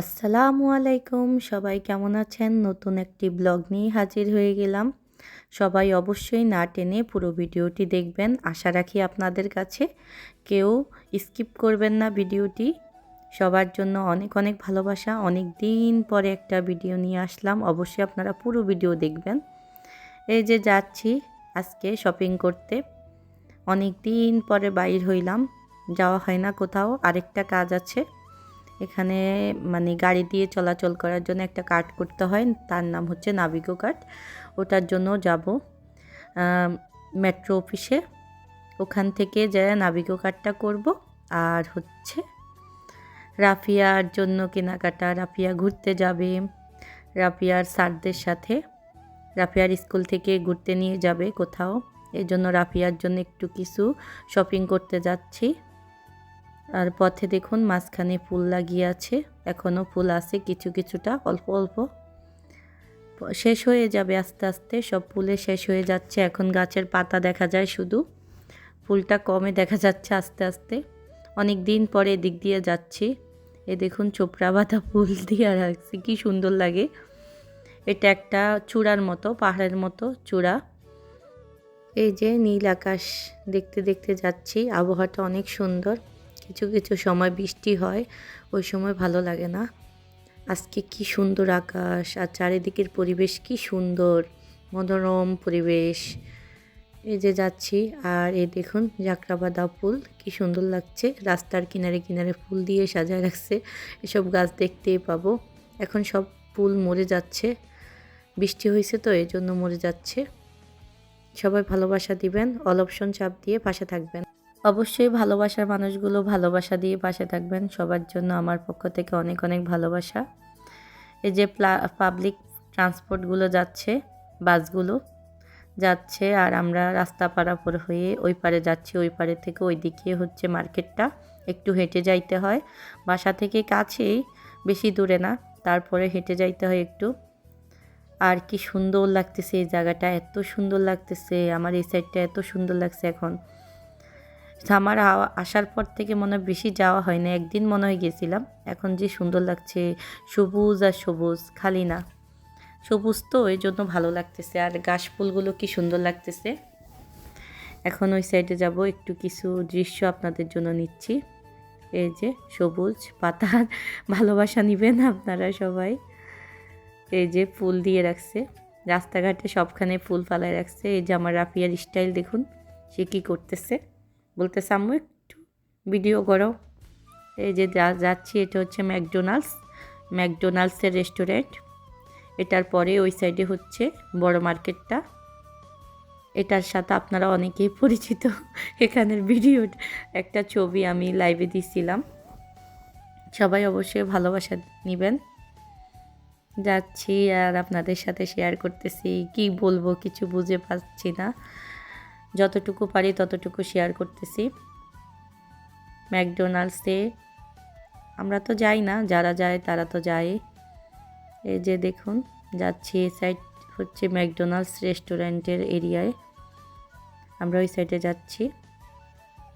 আসসালামু আলাইকুম। সবাই কেমন আছেন? নতুন একটি ব্লগ নিয়ে হাজির হয়ে গেলাম। সবাই অবশ্যই না টেনে পুরো ভিডিওটি দেখবেন। আশা রাখি আপনাদের কাছে কেউ স্কিপ করবেন না ভিডিওটি। সবার জন্য অনেক অনেক ভালোবাসা। অনেক দিন পরে একটা ভিডিও নিয়ে আসলাম। অবশ্যই আপনারা পুরো ভিডিও দেখবেন। এই যে যাচ্ছি আজকে শপিং করতে। অনেক দিন পরে বাইর হইলাম। যাওয়া হয় না কোথাও। আরেকটা কাজ আছে। এখানে মানে গাড়ি দিয়ে চলাচল করার জন্য একটা কার্ড করতে হয়, তার নাম হচ্ছে নাবিগো কার্ড। ওটার জন্য যাব মেট্রো অফিসে ওখান থেকে যারা নাবিগো কার্ডটা করব, আর হচ্ছে রাফিয়ার জন্য কেনাকাটা, রাফিয়া ঘুরতে যাবে, রাফিয়ার স্যারদের সাথে। রাফিয়ার স্কুল থেকে ঘুরতে নিয়ে যাবে কোথাও। এই জন্য রাফিয়ার জন্য একটু কিছু শপিং করতে যাচ্ছি। আর পথে দেখুন মাঝখানে ফুল লাগিয়ে আছে। এখনও ফুল আছে, কিছু কিছুটা, অল্প অল্প। শেষ হয়ে যাবে আস্তে আস্তে, সব ফুলে শেষ হয়ে যাচ্ছে। এখন গাছের পাতা দেখা যায় শুধু। ফুলটা কমে দেখা যাচ্ছে আস্তে আস্তে। অনেক দিন পরে এদিক দিয়ে যাচ্ছি। এ দেখুন চোপড়া বাঁধা ফুল দিয়ে রাখছি কী সুন্দর লাগে। এটা একটা চূড়ার মতো, পাহাড়ের মতো চূড়া। এই যে নীল আকাশ, দেখতে দেখতে যাচ্ছি। আবহাওয়াটা অনেক সুন্দর। কিছু কিছু সময় বৃষ্টি হয়, ওই সময় ভালো লাগে না। আজকে কি সুন্দর আকাশ, আর চারিদিকের পরিবেশ কি সুন্দর, মনোরম পরিবেশ। এই যে যাচ্ছি, আর এই দেখুন জাকরাবাদা ফুল, কি সুন্দর লাগছে। রাস্তার কিনারে কিনারে ফুল দিয়ে সাজায় রাখছে, এসব গাছ দেখতেই পাবো। এখন সব ফুল মরে যাচ্ছে, বৃষ্টি হয়েছে তো এই জন্য মরে যাচ্ছে। সবাই ভালোবাসা দিবেন, অল অপশন চাপ দিয়ে পাশে থাকবেন। অবশ্যই ভালোবাসার মানুষগুলো ভালোবাসা দিয়ে পাশে থাকবেন। সবার জন্য আমার পক্ষ থেকে অনেক অনেক ভালোবাসা। এই যে পাবলিক ট্রান্সপোর্টগুলো যাচ্ছে বাসগুলো যাচ্ছে, আর আমরা রাস্তা পারাপার হয়ে ওই পারে যাচ্ছি, ওই পারে থেকে ওই দিকে হচ্ছে মার্কেটটা। একটু হেঁটে যাইতে হয়। বাসা থেকে কাছেই, বেশি দূরে না, তারপরে হেঁটে যাইতে হয় একটু। আর কি সুন্দর লাগতেছে এই জায়গাটা, এত সুন্দর লাগতেছে, আমার এই সাইডটা এত সুন্দর লাগছে এখন। আমার আসার পর থেকে মনে হয় বেশি যাওয়া হয় না একদিন মনে হয় গেছিলাম। এখন যে সুন্দর লাগছে, সবুজ আর সবুজ, খালি না। সবুজ তো, এই জন্য ভালো লাগতেছে। আর গাছ ফুলগুলো কি সুন্দর লাগতেছে। এখন ওই সাইডে যাব। একটু কিছু দৃশ্য আপনাদের জন্য নিচ্ছি। এই যে সবুজ পাতার ভালোবাসা নেবেন আপনারা সবাই। এই যে ফুল দিয়ে রাখছে। রাস্তাঘাটে সবখানে ফুল ফালায় রাখছে। এই যে আমার রাফিয়ার স্টাইল দেখুন, সে কী করতেছে। বলতে আম্মু, একটু ভিডিও করো। এই যে যা, যাচ্ছি, এটা হচ্ছে ম্যাকডোনাল্ডস, ম্যাকডোনাল্ডসের রেস্টুরেন্ট এটার পরে ওই সাইডে হচ্ছে বড় মার্কেটটা। এটার সাথে আপনারা অনেকেই পরিচিত। এখানের ভিডিও একটা ছবি আমি লাইভে দিছিলাম। সবাই অবশ্যই ভালোবাসা নেবেন। যাচ্ছি আর আপনাদের সাথে শেয়ার করতেছি। কি বলব, কিছু বুঝে পাচ্ছি না। যতটুকু পারি ততটুকু শেয়ার করতেছি। ম্যাকডোনাল্ডসে আমরা তো যাই না, যারা যায় তারা তো যায়। এই যে দেখুন, যাচ্ছি এই সাইড হচ্ছে ম্যাকডোনাল্ডস রেস্টুরেন্টের এরিয়ায়। আমরা ওই সাইডে যাচ্ছি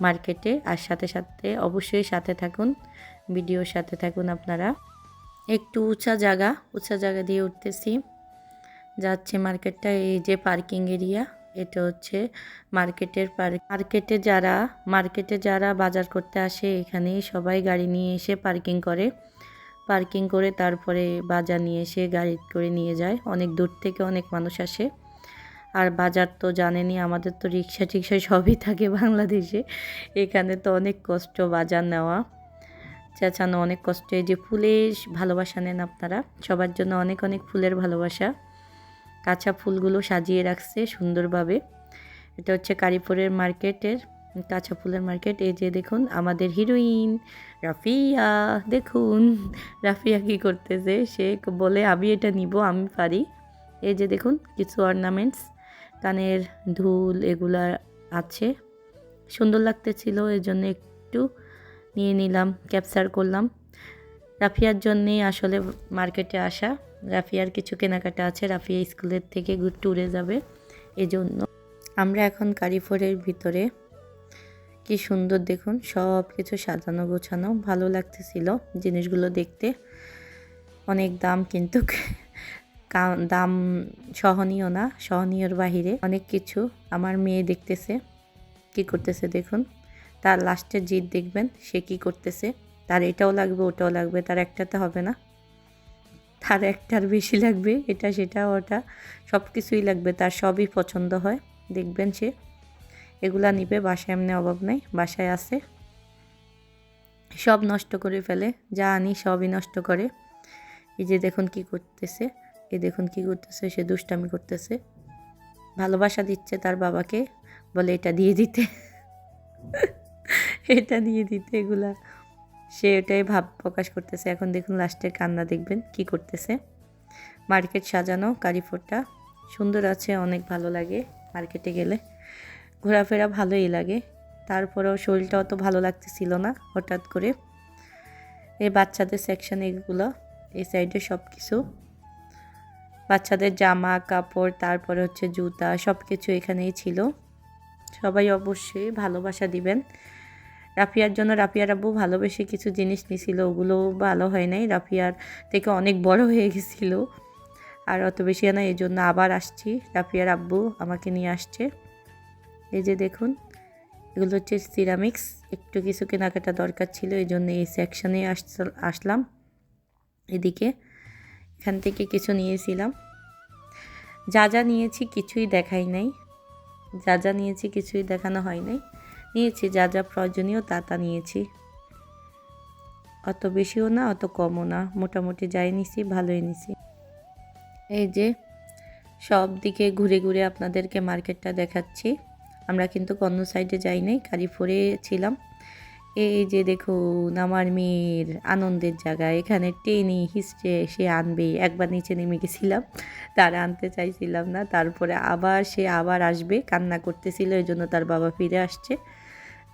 মার্কেটে, আর সাথে সাথে অবশ্যই সাথে থাকুন, ভিডিওর সাথে থাকুন আপনারা। একটু উঁচা জায়গা উঁচা জায়গা দিয়ে উঠতেছি। যাচ্ছে মার্কেটটা, এই যে পার্কিং এরিয়া। এটা হচ্ছে মার্কেটের পার্ক মার্কেটে যারা মার্কেটে যারা বাজার করতে আসে এখানে সবাই গাড়ি নিয়ে এসে পার্কিং করে। পার্কিং করে তারপরে বাজার নিয়ে এসে গাড়ি করে নিয়ে যায়। অনেক দূর থেকে অনেক মানুষ আসে। আর বাজার তো জানেনি আমাদের তো রিক্সা টিক্সা সবই থাকে বাংলাদেশে। এখানে তো অনেক কষ্ট বাজার নেওয়া। চেঁচানো অনেক কষ্ট। এই যে ফুলের ভালোবাসা নেন আপনারা, সবার জন্য অনেক অনেক ফুলের ভালোবাসা। কাঁচা ফুলগুলো সাজিয়ে রাখছে সুন্দরভাবে। এটা হচ্ছে কারিপুরের মার্কেটের, কাঁচা ফুলের মার্কেট। এই যে দেখুন, আমাদের হিরোইন রাফিয়া, দেখুন, রাফিয়া কি করতেছে? সে বলে, আমি এটা নিব, আমি পারি। এই যে দেখুন, কিছু অর্নামেন্টস কানের ধুল এগুলা আছে। সুন্দর লাগতেছিল, এই জন্য একটু নিয়ে নিলাম ক্যাপচার করলাম। রাফিয়ার জন্যে আসলে মার্কেটে আসা। রাফিয়ার কিছু কেনাকাটা আছে। রাফিয়া স্কুলের থেকে ট্যুরে যাবে এজন্য। আমরা এখন কারিফোরের ভিতরে। কি সুন্দর দেখুন সব কিছু সাজানো গোছানো। ভালো লাগতেছিল জিনিসগুলো দেখতে। অনেক দাম কিন্তু দাম সহনীয় না, সহনীয়র বাহিরে। অনেক কিছু আমার মেয়ে দেখতেছে। কি করতেছে দেখুন। তার লাস্টের জিদ দেখবেন, সে কি করতেছে। তার এটাও লাগবে, ওটাও লাগবে, তার একটাতে হবে না। তার একটার বেশি লাগবে, এটা, সেটা, ওটা সব কিছুই লাগবে, তার সবই পছন্দ হয়, দেখবেন সে। এগুলা নিবে, বাসায় এমনি অভাব নেই, বাসায় আছে। সব নষ্ট করে ফেলে, যা আনি সবই নষ্ট করে। এই যে দেখুন কি করতেছে এ দেখুন কি করতেছে, সে দুষ্টামি করতেছে। ভালোবাসা দিচ্ছে তার বাবাকে, বলে এটা দিয়ে দিতে। এটা দিয়ে দিতে এগুলা। সে এটাই ভাব প্রকাশ করতেছে। এখন দেখুন লাস্টের কান্না দেখবেন কি করতেছে। মার্কেট সাজানো কারিফোরটা সুন্দর আছে, অনেক ভালো লাগে মার্কেটে গেলে। ঘোরাফেরা ভালোই লাগে। তারপরেও শরীরটা অত ভালো লাগতেছিল না হঠাৎ করে। এই বাচ্চাদের সেকশন এগুলো, এই সাইডে সব কিছু বাচ্চাদের জামা, কাপড়, তারপরে হচ্ছে জুতা সব কিছু এখানেই ছিল। সবাই অবশ্যই ভালোবাসা দিবেন। রাফিয়ার জন্য রাফিয়ার আব্বু ভালোবেসে কিছু জিনিস নিছিল, ওগুলো ভালো হয় নাই। রাফিয়ার থেকে অনেক বড় হয়ে গেছিল। আর অত বেশি না, এই জন্য আবার আসছি। রাফিয়ার আব্বু আমাকে নিয়ে আসছে। এই যে দেখুন, এগুলো হচ্ছে সিরামিক্স। একটু কিছু কেনাকাটা দরকার ছিল, এই জন্য এই সেকশনে আসলাম। এদিকে এখান থেকে কিছু নিয়েছিলাম। যা যা নিয়েছি কিছুই দেখাই নাই। যা যা নিয়েছি কিছুই দেখানো হয় নাই। নিয়েছি, যা যা প্রয়োজনীয় তা তা নিয়েছি। অত বেশিও না, অত কমও না, মোটামুটি যাই নিছি, ভালোই নিছি। এই যে, সব দিকে ঘুরে ঘুরে আপনাদেরকে মার্কেটটা দেখাচ্ছি। আমরা কিন্তু অন্য সাইডে যাই নাই, কারিফোরে ছিলাম। এই যে দেখুন, আমার মেয়ের আনন্দের জায়গা, এখানে টেনে হিস্টে সে আনবে, একবার নিচে নেমে গেছিলাম, তারা আনতে চাইছিলাম না, তারপরে আবার সে আবার আসবে, কান্না করতেছিল, এই জন্য তার বাবা ফিরে আসছে।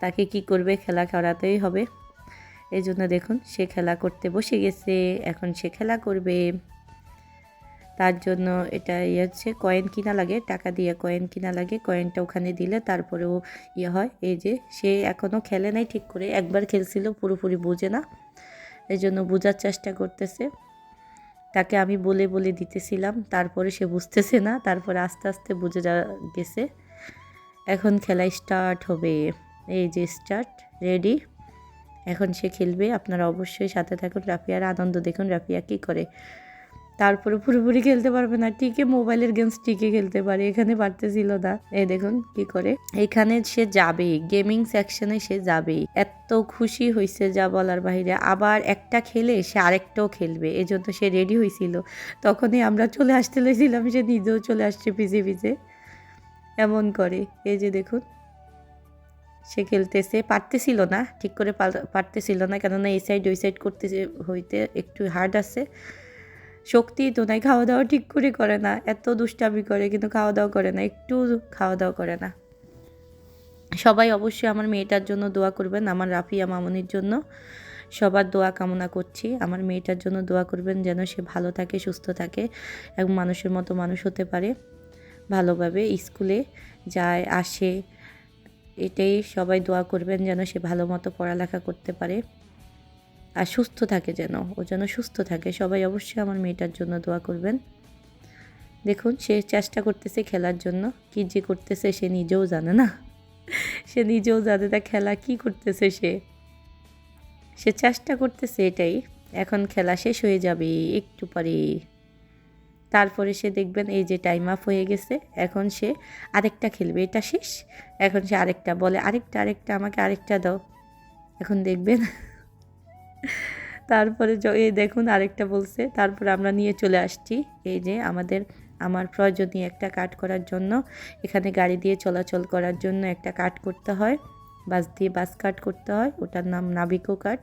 তাকে কি করবে? খেলা করাতেই হবে। এই জন্য দেখুন, সে খেলা করতে বসে গেছে। এখন সে খেলা করবে। তার জন্য এটা ইয়ে হচ্ছে কয়েন কিনা লাগে, টাকা দিয়ে কয়েন কিনা লাগে। কয়েনটা ওখানে দিলে তারপরেও ইয়ে হয়। এই যে, সে এখনও খেলে নাই ঠিক করে, একবার খেলছিল, পুরোপুরি বোঝে না। এই জন্য বোঝার চেষ্টা করতেছে। তাকে আমি বলে বলে দিতেছিলাম, তারপরে সে বুঝতেছে না, তারপরে আস্তে আস্তে বুঝে যা, গেছে। এখন খেলা স্টার্ট হবে। এই যে স্টার্ট রেডি এখন সে খেলবে, আপনারা অবশ্যই সাথে থাকুন রাফিয়ার, আনন্দ দেখুন রাফিয়া কী করে। তারপরে পুরোপুরি খেলতে পারবে না, টিকে মোবাইলের গেমস টিকে খেলতে পারে, এখানে পারতেছিল না। এ দেখুন কি করে, এখানে সে যাবে গেমিং সেকশনে সে যাবে এত খুশি হয়েছে যা বলার বাহিরে, আবার একটা খেলে সে আরেকটাও খেলবে এজন্য সে রেডি হয়েছিল তখনই আমরা চলে আসতে লেছিলাম সে নিজেও চলে আসছে পিছে পিছে। এমন করে, এই যে দেখুন। সে খেলতেছে, পারতেছিল না, ঠিক করে পারতেছিল না, কেননা এই সাইড ওই সাইড করতে হইতে একটু হার্ড আছে। শক্তি তো নাই খাওয়া দাওয়া ঠিক করে করে না, এত দুষ্টামি করে, কিন্তু খাওয়া দাওয়া করে না, একটু খাওয়া দাওয়া করে না। সবাই অবশ্যই আমার মেয়েটার জন্য দোয়া করবেন, আমার রাফিয়া মামনির জন্য সবার দোয়া কামনা করছি। আমার মেয়েটার জন্য দোয়া করবেন যেন সে ভালো থাকে, সুস্থ থাকে এবং মানুষের মতো মানুষ হতে পারে। ভালোভাবে স্কুলে যায়, আসে এটাই সবাই দোয়া করবেন যেন সে ভালো মতো পড়ালেখা করতে পারে আর সুস্থ থাকে যেন, ও যেন সুস্থ থাকে। সবাই অবশ্যই আমার মেয়েটার জন্য দোয়া করবেন। দেখুন, সে চেষ্টা করতেছে খেলার জন্য। কি যে করতেছে সে নিজেও জানে না। সে নিজেও জানে না খেলা কি করতেছে সে। সে চেষ্টা করতেছে এটাই। এখন খেলা শেষ হয়ে যাবে, একটু পরে তারপরে সে দেখবেন এই যে টাইম আপ হয়ে গেছে, এখন সে আরেকটা খেলবে, এটা শেষ। এখন সে আরেকটা বলে, আরেকটা আরেকটা, আমাকে আরেকটা দাও। এখন দেখবেন তারপরে এই দেখুন আরেকটা বলছে, তারপরে আমরা নিয়ে চলে আসছি। এই যে আমাদের, আমার প্রয়োজনীয় একটা কাট করার জন্য, এখানে গাড়ি দিয়ে চলাচল করার জন্য একটা কাট করতে হয়, বাস দিয়ে বাস কাট করতে হয়, ওটার নাম নাবিকো কাট।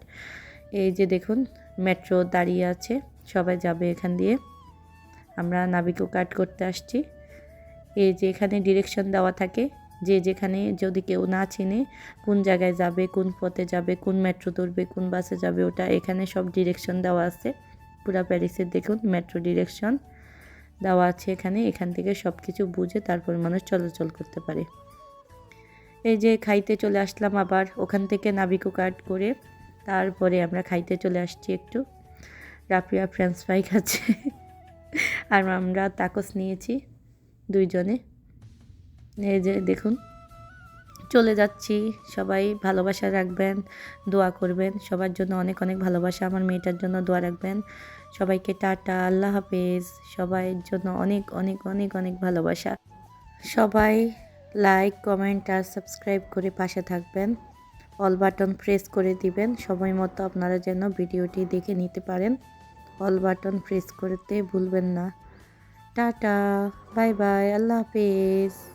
এই যে দেখুন, মেট্রো দাঁড়িয়ে আছে, সবাই যাবে এখান দিয়ে। আমরা নাবিকও কাট করতে আসছি। এই যে এখানে ডিরেকশন দেওয়া থাকে, যে যেখানে যদি কেউ না চেনে কোন জায়গায় যাবে, কোন পথে যাবে, কোন মেট্রো ধরবে, কোন বাসে যাবে, ওটা এখানে সব ডিরেকশন দেওয়া আছে। পুরা প্যারিসের দেখুন মেট্রো ডিরেকশন দেওয়া আছে এখানে, এখান থেকে সব কিছু বুঝে তারপর মানুষ চলাচল করতে পারে। এই যে খাইতে চলে আসলাম আবার, ওখান থেকে নাবিকো কাট করে তারপরে আমরা খাইতে চলে আসছি একটু। রাফিয়া ফ্রেঞ্চ ফ্রাই খাচ্ছে। আর আমরা তাকস নিয়েছি দুইজনে। এই যে দেখুন, চলে যাচ্ছি। সবাই ভালোবাসা রাখবেন, দোয়া করবেন। সবার জন্য অনেক অনেক ভালোবাসা, আমার মেয়েটার জন্য দোয়া রাখবেন। সবাইকে টাটা, আল্লাহ হাফেজ। সবাইয়ের জন্য অনেক অনেক অনেক অনেক ভালোবাসা। সবাই লাইক কমেন্ট আর সাবস্ক্রাইব করে পাশে থাকবেন। অল বাটন প্রেস করে দিবেন। সময় মতো আপনারা যেন ভিডিওটি দেখে নিতে পারেন। অল বাটন প্রেস করতে ভুলবেন না। টাটা বাই বাই আল্লাহ হাফেজ।